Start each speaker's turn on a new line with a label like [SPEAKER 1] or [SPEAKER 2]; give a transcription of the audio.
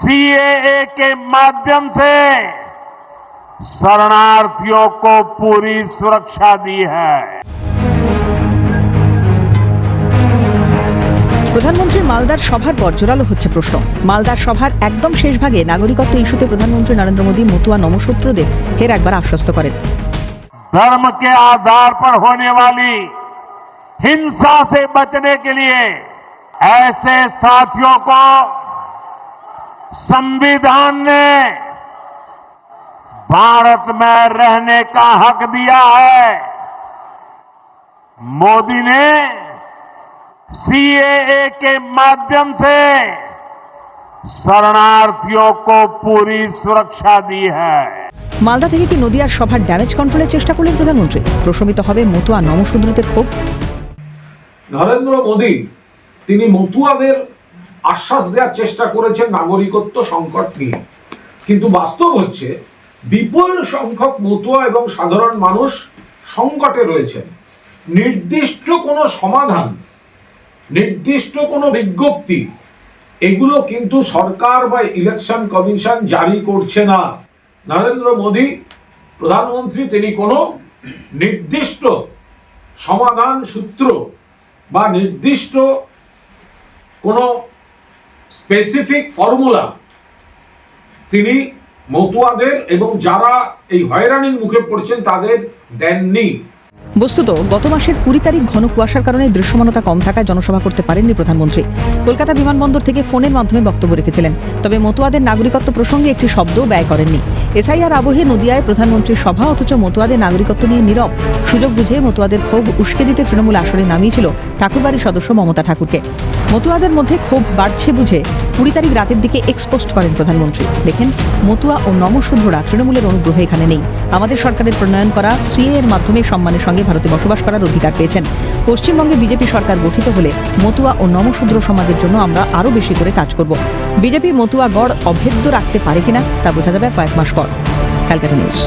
[SPEAKER 1] CAA के माध्यम से शरणार्थियों को पूरी सुरक्षा दी है
[SPEAKER 2] প্রধানমন্ত্রীর মালদার সভার পর জোরালো হচ্ছে প্রশ্ন মালদার সভার একদম শেষ ভাগে নাগরিকত্ব ইস্যুতে প্রধানমন্ত্রী নরেন্দ্র মোদী মতুয়া নমসূত্রদের ফের একবার আশ্বস্ত করেন
[SPEAKER 1] धर्म के आधार पर होने वाली हिंसा से बचने के लिए ऐसे साथियों को संविधान ने भारत में रहने का हक दिया है मोदी ने सीएए के माध्यम से शरणार्थियों को पूरी सुरक्षा दी है
[SPEAKER 2] মালদা থেকে কি নদিয়ার সভার ড্যামেজ কন্ট্রোলের চেষ্টা করলেন প্রধানমন্ত্রী প্রশমিত হবে মতুয়া নমশূদ্রদের ক্ষোভ
[SPEAKER 3] নরেন্দ্র মোদী তিনি মতুয়াদের আশ্বাস দেওয়ার চেষ্টা করেছেন নাগরিকত্ব সংকট নিয়ে। কিন্তু বাস্তব হচ্ছে, বিপুল সংখ্যক মতুয়া এবং সাধারণ মানুষ সংকটে রয়েছেন। নির্দিষ্ট কোনো সমাধান, নির্দিষ্ট কোনো বিজ্ঞপ্তি, এগুলো কিন্তু সরকার বা ইলেকশন কমিশন জারি করছে না। নরেন্দ্র মোদী, প্রধানমন্ত্রী, তিনি কোনো নির্দিষ্ট সমাধান সূত্র বা নির্দিষ্ট কোনো স্পেসিফিক ফর্মুলা তিনি মতুয়াদের এবং যারা এই হয়রানির মুখে পড়ছেন তাদের দেননি।
[SPEAKER 2] বস্তুত, গত মাসের কুড়ি তারিখ ঘন কুয়াশার কারণে দৃশ্যমানতা কম থাকায় জনসভা করতে পারেননি প্রধানমন্ত্রী। কলকাতা বিমানবন্দর থেকে ফোনের মাধ্যমে বক্তব্য রেখেছিলেন। তবে মতুয়াদের নাগরিকত্ব প্রসঙ্গে একটি শব্দও ব্যয় করেননি। এসআইআর আবহে নদিয়ায় প্রধানমন্ত্রীর সভা, অথচ মতুয়াদের নাগরিকত্ব নিয়ে নীরব। সুযোগ বুঝে মতুয়াদের ক্ষোভ উস্কে দিতে তৃণমূল আসরে নামিয়েছিল ঠাকুরবাড়ির সদস্য মমতা ঠাকুরকে। মতুয়াদের মধ্যে ক্ষোভ বাড়ছে বুঝে কুড়ি তারিখ রাতের দিকে এক্সপোস্ট করেন প্রধানমন্ত্রী। দেখেন, মতুয়া ও নমশূদ্ররা তৃণমূলের অনুগ্রহ এখানে নেই। আমাদের সরকারের প্রণয়ন করা সিএ এর মাধ্যমে সম্মানের সঙ্গে ভারতে বসবাস করার অধিকার পেয়েছেন। পশ্চিমবঙ্গে বিজেপি সরকার গঠিত হলে মতুয়া ও নমশূদ্র সমাজের জন্য আমরা আরও বেশি করে কাজ করব। বিজেপি মতুয়া গড় অভেদ্য রাখতে পারে কিনা তা বোঝা যাবে কয়েক মাস পর। Calcutta news.